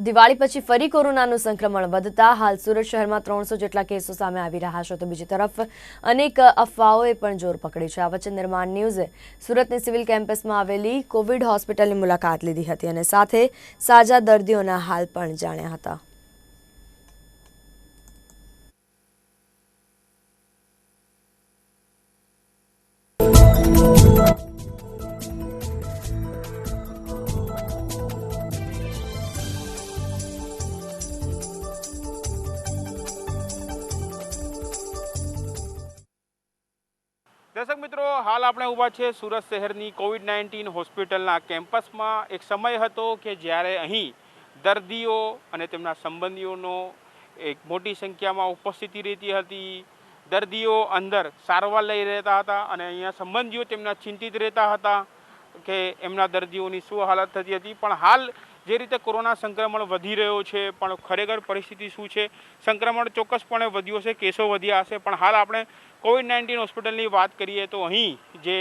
દિવાળી પછી ફરી કોરોનાનું સંક્રમણ વધતા હાલ સુરત શહેરમાં ત્રણસો જેટલા કેસો સામે આવી રહ્યા છે. તો બીજી તરફ અનેક અફવાઓએ પણ જોર પકડ્યું છે. આ વચ્ચે નિર્માણ ન્યૂઝે સુરતની સિવિલ કેમ્પસમાં આવેલી કોવિડ હોસ્પિટલની મુલાકાત લીધી હતી અને સાથે સાજા દર્દીઓના હાલ પણ જાણ્યા હતા. દર્શક મિત્રો, હાલ આપણે ઊભા છે સુરત શહેરની કોવિડ નાઇન્ટીન હોસ્પિટલના કેમ્પસમાં. એક સમય હતો કે જ્યારે અહીં દર્દીઓ અને તેમના સંબંધીઓનો એક મોટી સંખ્યામાં ઉપસ્થિતિ રહેતી હતી. દર્દીઓ અંદર સારવાર લઈ રહેતા હતા અને અહીંયા સંબંધીઓ તેમના ચિંતિત રહેતા હતા કે એમના દર્દીઓની શું હાલત થતી હતી. પણ હાલ જે રીતે કોરોના સંક્રમણ વધી રહ્યો છે, પણ ખરેખર પરિસ્થિતિ શું છે? સંક્રમણ ચોક્કસપણે વધ્યું હશે કેસો વધ્યા હશે, પણ હાલ આપણે કોવિડ નાઇન્ટીન હોસ્પિટલની વાત કરીએ તો અહીં જે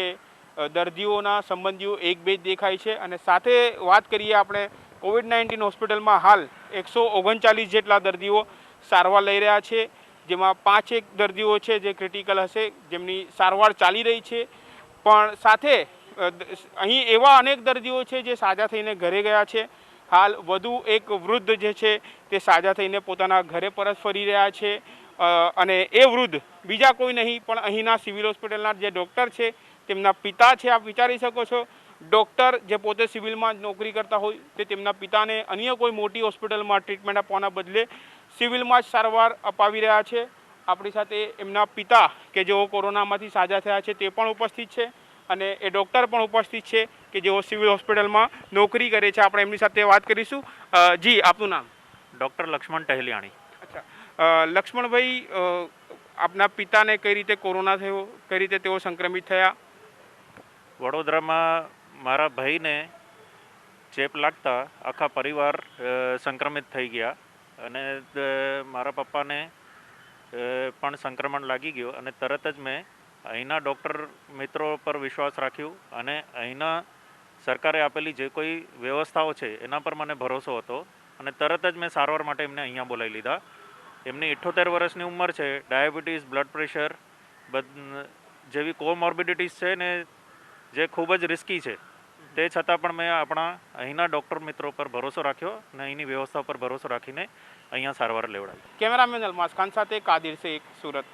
દર્દીઓના સંબંધીઓ એક બે દેખાય છે અને સાથે વાત કરીએ આપણે કોવિડ નાઇન્ટીન હોસ્પિટલમાં હાલ એકસો ઓગણચાલીસ જેટલા દર્દીઓ સારવાર લઈ રહ્યા છે, જેમાં પાંચેક દર્દીઓ છે જે ક્રિટિકલ હશે, જેમની સારવાર ચાલી રહી છે. પણ સાથે અહીં એવા અનેક દર્દીઓ છે જે સાજા થઈને ઘરે ગયા છે. હાલ વધુ એક વૃદ્ધ જે છે તે સાજા થઈને પોતાના ઘરે પરત ફરી રહ્યા છે. અને એ વૃદ્ધ બીજા કોઈ નહીં, પણ અહીંના સિવિલ હોસ્પિટલના જે ડૉક્ટર છે, તેમના પિતા છે, આપ વિચારી શકો છો. ડૉક્ટર જે પોતે સિવિલમાં નોકરી કરતા હોય, તે તેમના પિતાને અન્ય કોઈ મોટી હોસ્પિટલમાં ટ્રીટમેન્ટ આપવાના બદલે સિવિલમાં જ સારવાર અપાવી રહ્યા છે. આપણી સાથે એમના પિતા કે જેઓ કોરોનામાંથી સાજા થયા છે, તે પણ ઉપસ્થિત છે. અને એ ડૉક્ટર પણ ઉપસ્થિત છે કે જેઓ સિવિલ હોસ્પિટલમાં નોકરી કરે છે. આપણે એમની સાથે વાત કરીશું. જી આપનું નામ? ડૉક્ટર લક્ષ્મણ ટહેલિયાણી. અચ્છા. લક્ષ્મણભાઈ આપના પિતાને કઈ રીતે કોરોના થયો? કઈ રીતે તેઓ સંક્રમિત થયા? વડોદરામાં મારા ભાઈને ચેપ લાગતા આખા પરિવાર સંક્રમિત થઈ ગયા. અને મારા પપ્પાને પણ સંક્રમણ લાગી ગયું. અને તરત જ મેં અહીંના ડૉક્ટર મિત્રો પર વિશ્વાસ રાખ્યું અને અહીંના સરકારે આપેલી જે કોઈ વ્યવસ્થાઓ છે, એના પર મને ભરોસો હતો અને તરત જ મેં સારવાર માટે એમને અહીંયા બોલાવી લીધા. એમની ઇઠ્ઠોતેર વર્ષની ઉંમર છે, ડાયાબિટીસ, બ્લડ પ્રેશર જેવી કોમોર્બિડિટીઝ છે ને જે ખૂબ જ રિસ્કી છે. તે છતાં પણ મેં આપણા અહીંના ડૉક્ટર મિત્રો પર ભરોસો રાખ્યો અને અહીંની વ્યવસ્થા પર ભરોસો રાખીને અહીંયા સારવાર લેવડાવી. કેમેરામેન અલમાસ ખાન સાથે કાદિર શેખ, સુરત.